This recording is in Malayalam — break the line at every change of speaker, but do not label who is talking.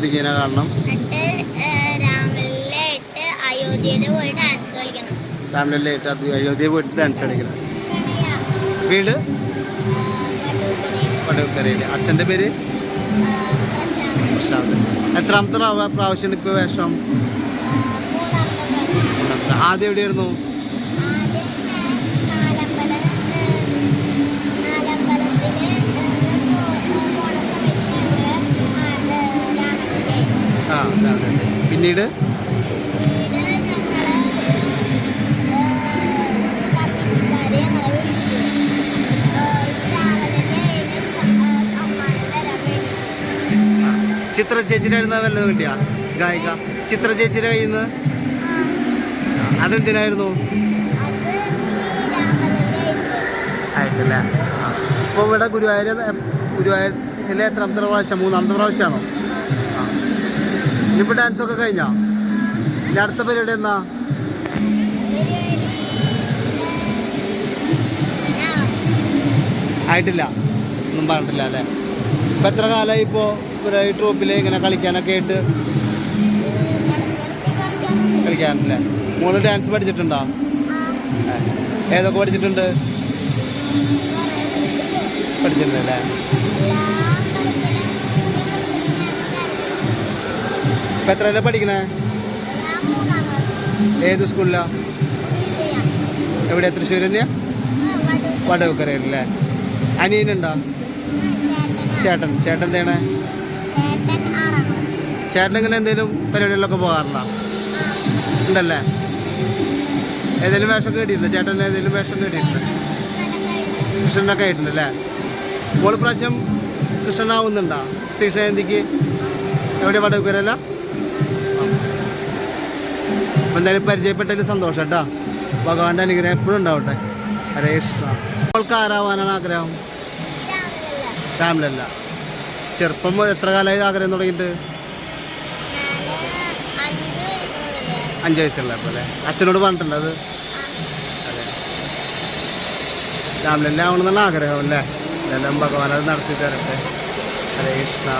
മോദിജീനെ കാരണം
എന്നിട്ട് രാമലിലെ ഇട്ട് അയോധ്യയിൽ കളിക്കണം.
ഫാമിലിയിലായിട്ട് അത് പോയിട്ട് ഡാൻസ് കളിക്കണം. വീട്? വടകരയിൽ അച്ഛന്റെ പേര്? പ്രശാന്ത് എത്രാമത്തെ പ്രാവ- പ്രാവശ്യം ഇപ്പോൾ വേഷം. ആദ്യം എവിടെയായിരുന്നു? ആ പിന്നീട്? ചിത്ര ചേച്ചിയുടെ ആയിരുന്ന വല്ലതും വേണ്ടിയാ ഗായിക. ചിത്ര ചേച്ചിയുടെ കയ്യിൽ നിന്ന്? അതെന്തിനായിരുന്നു? ആയിട്ടല്ലേ? അപ്പോൾ ഇവിടെ ഗുരുവായൂർ ഗുരുവായൂരിലെ എത്രാമത്തെ പ്രാവശ്യം? മൂന്നാമത്തെ പ്രാവശ്യമാണോ? ഇനിയിപ്പോൾ ഡാൻസ് ഒക്കെ ഇനി അടുത്ത പരിപാടി എന്നാ ആയിട്ടില്ല. ഒന്നും പറഞ്ഞിട്ടില്ല അല്ലേ? ഇപ്പം എത്ര കാലമായി ഇവിടെ ഈ ട്രൂപ്പിൽ ഇങ്ങനെ കളിക്കാനൊക്കെ ആയിട്ട്? കളിക്കാനല്ലേ? മൂന്ന് ഡാൻസ് പഠിച്ചിട്ടുണ്ടോ. ഏതൊക്കെ പഠിച്ചിട്ടുണ്ട്? പഠിച്ചിട്ടുണ്ടല്ലേ ഇപ്പം എത്രയല്ലേ പഠിക്കണേ? ഏത് സ്കൂളിലാ? എവിടെ തൃശ്ശൂർ തന്നെയാ? വടവക്കരയിലല്ലേ? അനിയനുണ്ടോ? ചേട്ടൻ. ചേട്ടൻ എന്താണ്? ചേട്ടൻ ഇങ്ങനെ എന്തെങ്കിലും പരിപാടികളിലൊക്കെ പോകാറുണ്ടോ? ഉണ്ടല്ലേ? ഏതെങ്കിലും വേഷം കേട്ടിട്ടുണ്ടോ ചേട്ടൻ ഏതെങ്കിലും വേഷം കേട്ടിട്ടുണ്ട് കൃഷ്ണനൊക്കെ ആയിട്ടുണ്ടല്ലേ? ഇപ്പോൾ പ്രാവശ്യം കൃഷ്ണനാവുന്നുണ്ടോ ശ്രീശയന്തിക്ക് എവിടെ വടവക്കരല്ല എന്തായാലും പരിചയപ്പെട്ടതിൽ സന്തോഷം കേട്ടോ. ഭഗവാന്റെ അനുഗ്രഹം എപ്പോഴും ഉണ്ടാവട്ടെ. ഹരേ കൃഷ്ണ. അവൾക്ക് ആരാവാനാണ് ആഗ്രഹം? ഫാമിലല്ല ചെറുപ്പം എത്ര കാലമായി ആഗ്രഹം തുടങ്ങിയിട്ട്? അഞ്ച് വയസ്സുള്ളപ്പോൾ അല്ലേ? അച്ഛനോട് പറഞ്ഞിട്ടുണ്ട് അത്? ആവണമെന്നുള്ള ആഗ്രഹം അല്ലേ? ഇതെല്ലാം ഭഗവാൻ അത് നടത്തി തരട്ടെ. ഹരേ കൃഷ്ണ.